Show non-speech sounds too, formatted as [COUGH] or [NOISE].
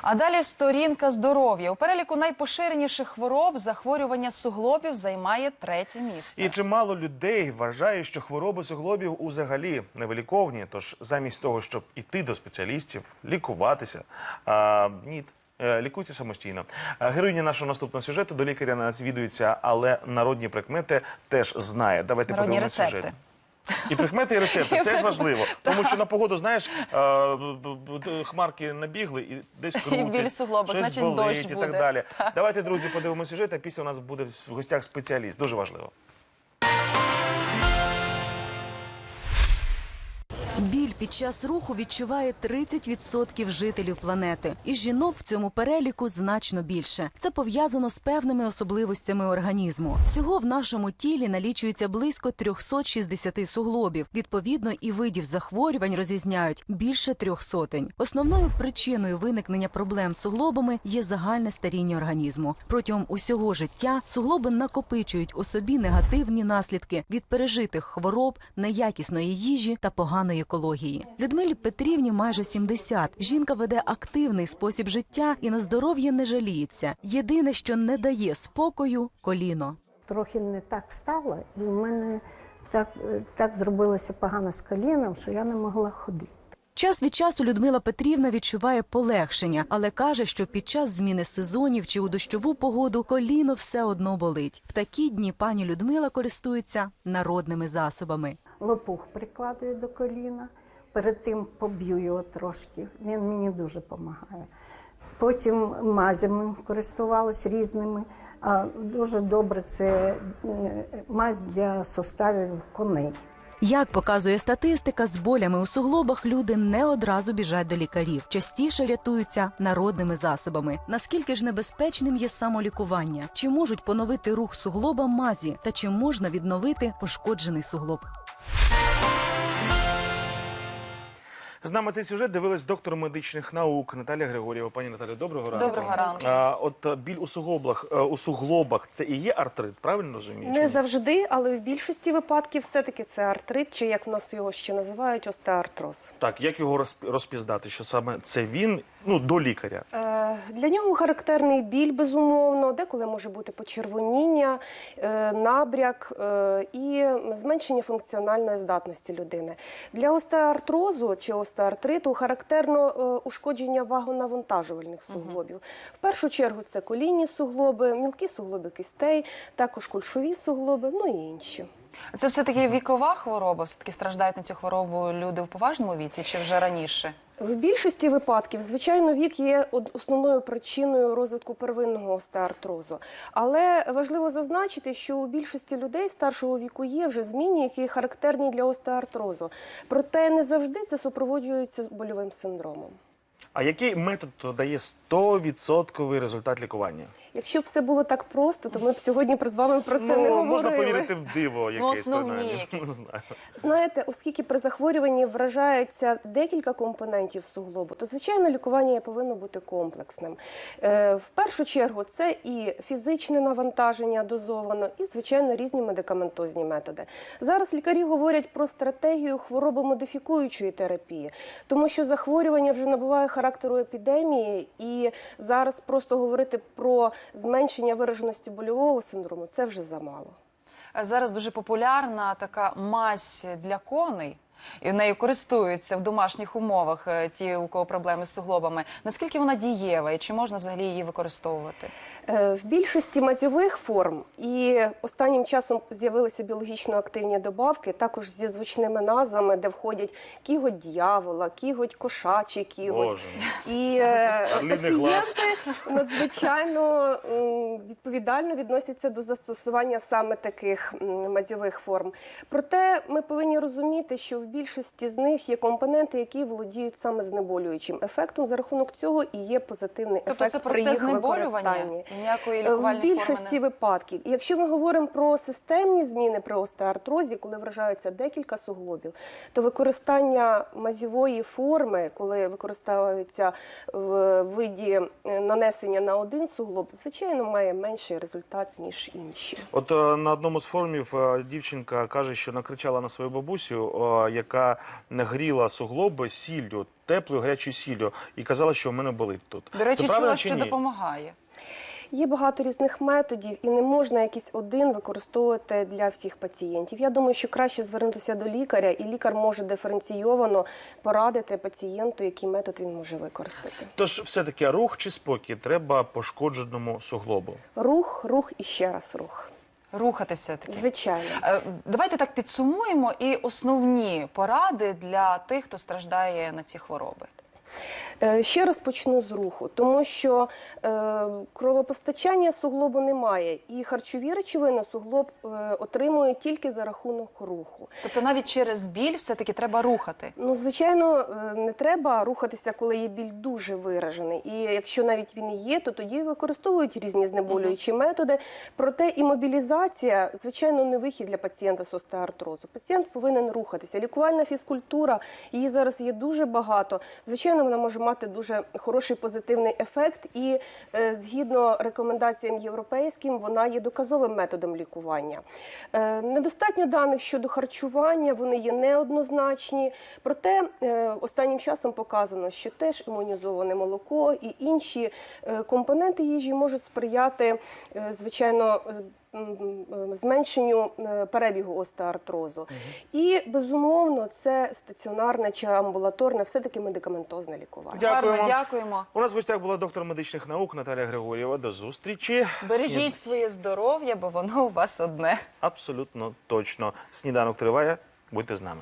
А далі сторінка здоров'я. У переліку найпоширеніших хвороб захворювання суглобів займає третє місце. І чимало людей вважає, що хвороби суглобів узагалі невиліковні. Тож замість того, щоб іти до спеціалістів, лікуватися, а, ні. е, Лікуйте самостійно. Е, Героїня нашого наступного сюжету до лікаря не навідується, але народні прикмети теж знає. Давайте Народні подивимося рецепти. сюжет. І прикмети, і рецепти Це ж важливо, тому що на погоду, знаєш, е, хмарки набігли і десь [LAUGHS] крутить, біль суглоба, щось значить, болить дощ і так буде. далі. Давайте, друзі, подивимося сюжет, а після у нас буде в гостях спеціаліст. Дуже важливо. Біль під час руху відчуває 30% жителів планети, і жінок в цьому переліку значно більше. Це пов'язано з певними особливостями організму. Всього в нашому тілі налічується близько 360 суглобів. Відповідно, і видів захворювань розрізняють більше трьох сотень. Основною причиною виникнення проблем з суглобами є загальне старіння організму. Протягом усього життя суглоби накопичують у собі негативні наслідки від пережитих хвороб, неякісної їжі та поганої екології. Людмилі Петрівні майже 70. Жінка веде активний спосіб життя і на здоров'я не жаліється. Єдине, що не дає спокою коліно. трохи не так стало, і в мене так, так зробилося погано з коліном, що я не могла ходити. Час від часу Людмила Петрівна відчуває полегшення, але каже, що під час зміни сезонів чи у дощову погоду коліно все одно болить. В такі дні пані Людмила користується народними засобами. Лопух прикладую до коліна, перед тим поб'ю його трошки. Він мені дуже допомагає. Потім мазями користувалась різними. Дуже добре це е, мазь для суставів коней. Як показує статистика, з болями у суглобах люди не одразу біжать до лікарів, частіше рятуються народними засобами. Наскільки ж небезпечним є самолікування? Чи можуть поновити рух суглоба мазі, та чи можна відновити пошкоджений суглоб? З нами цей сюжет дивилась доктор медичних наук Наталія Григорєва. Пані Наталі, доброго ранку. Доброго ранку. А, от е, біль у суглобах, е, у суглобах це і є артрит, правильно розумію? Не завжди, але в більшості випадків все-таки це артрит, чи як в нас його ще називають, остеартроз. Так, як його розп- розпізнати, що саме це він, ну, до лікаря. Для нього характерний біль, безумовно, деколи може бути почервоніння, е, набряк е, і зменшення функціональної здатності людини. Для остеоартрозу чи остеоартриту характерно е, ушкодження вагонавантажувальних суглобів. В першу чергу це колінні суглоби, мілкі суглоби кістей, також кульшові суглоби, ну і інші. Це все таки вікова хвороба. Все таки страждають на цю хворобу люди в поважному віці чи вже раніше? В більшості випадків, звичайно, вік є основною причиною розвитку первинного остеоартрозу. Але важливо зазначити, що у більшості людей старшого віку є вже зміни, які характерні для остеоартрозу. Проте не завжди це супроводжується больовим синдромом. А який метод дає 100% результат лікування? Якщо б все було так просто, то ми б сьогодні з вами про це не ну, говорили. можна повірити в диво якесь, основні принаймні. якісь. [LAUGHS] Не знаю. Знаєте, оскільки при захворюванні вражається декілька компонентів суглобу, то звичайно лікування повинно бути комплексним. Е, в першу чергу це і фізичне навантаження дозовано, і звичайно різні медикаментозні методи. Зараз лікарі говорять про стратегію хворобомодифікуючої терапії, тому що захворювання вже набуває характеру епідемії, і зараз просто говорити про зменшення вираженості больового синдрому це вже замало. Зараз дуже популярна така мазь для коней. І нею користуються в домашніх умовах е, ті, у кого проблеми з суглобами. Наскільки вона дієва і чи можна взагалі її використовувати? Е, В більшості мазьових форм і останнім часом з'явилися біологічно активні добавки, також зі звучними назвами, де входять кіготь дьявола, кіготь кошачий кіготь. Боже. І е, пацієнти надзвичайно відповідально відносяться до застосування саме таких мазьових форм. Проте ми повинні розуміти, що в більшості з них є компоненти, які володіють саме знеболюючим ефектом. За рахунок цього і є позитивний Тобто ефект це при їх використанні. Ніякої Е, В більшості форми не... випадків. Якщо ми говоримо про системні зміни при остеоартрозі, коли вражаються декілька суглобів, то використання мазьової форми, коли використовується в виді е, нанесення на один суглоб, звичайно, має менший результат ніж інші. От е, на одному з форумів е, дівчинка каже, що накричала на свою бабусю, яка гріла суглоби сіллю, теплою гарячою сіллю, і казала, що в мене болить тут. До речі, Це чула, що ні? допомагає. Є багато різних методів, і не можна якийсь один використовувати для всіх пацієнтів. Я думаю, що краще звернутися до лікаря, і лікар може диференційовано порадити пацієнту, який метод він може використати. Тож все-таки рух чи спокій треба пошкодженому суглобу. Рух, рух і ще раз рух. Рухати все-таки. Звичайно. Е, Давайте так підсумуємо і основні поради для тих, хто страждає на ці хвороби. Е, Ще раз почну з руху, тому що е, кровопостачання суглобу немає, і харчові речовини суглоб е, отримує тільки за рахунок руху. Тобто навіть через біль все-таки треба рухати. Ну, звичайно, не треба рухатися, коли є біль дуже виражений. І якщо навіть він є, то тоді використовують різні знеболюючі методи. Проте і мобілізація, звичайно, не вихід для пацієнта з остеоартрозу. Пацієнт повинен рухатися. Лікувальна фізкультура, її зараз є дуже багато. Звичайно, вона може мати дуже хороший позитивний ефект, і е, згідно рекомендаціям європейським, вона є доказовим методом лікування. Е, недостатньо даних щодо харчування, вони є неоднозначні. Проте е, останнім часом показано, що теж імунізоване молоко і інші компоненти їжі можуть сприяти, звичайно. Зменшенню е, перебігу остеоартрозу. І безумовно це стаціонарне чи амбулаторне, все-таки медикаментозне лікування. Дякуємо. Гарно, дякуємо. У нас в гостях була доктор медичних наук Наталія Григорєва. До зустрічі. Бережіть Снід- своє здоров'я, бо воно у вас одне. Абсолютно точно. Сніданок триває. Будьте з нами.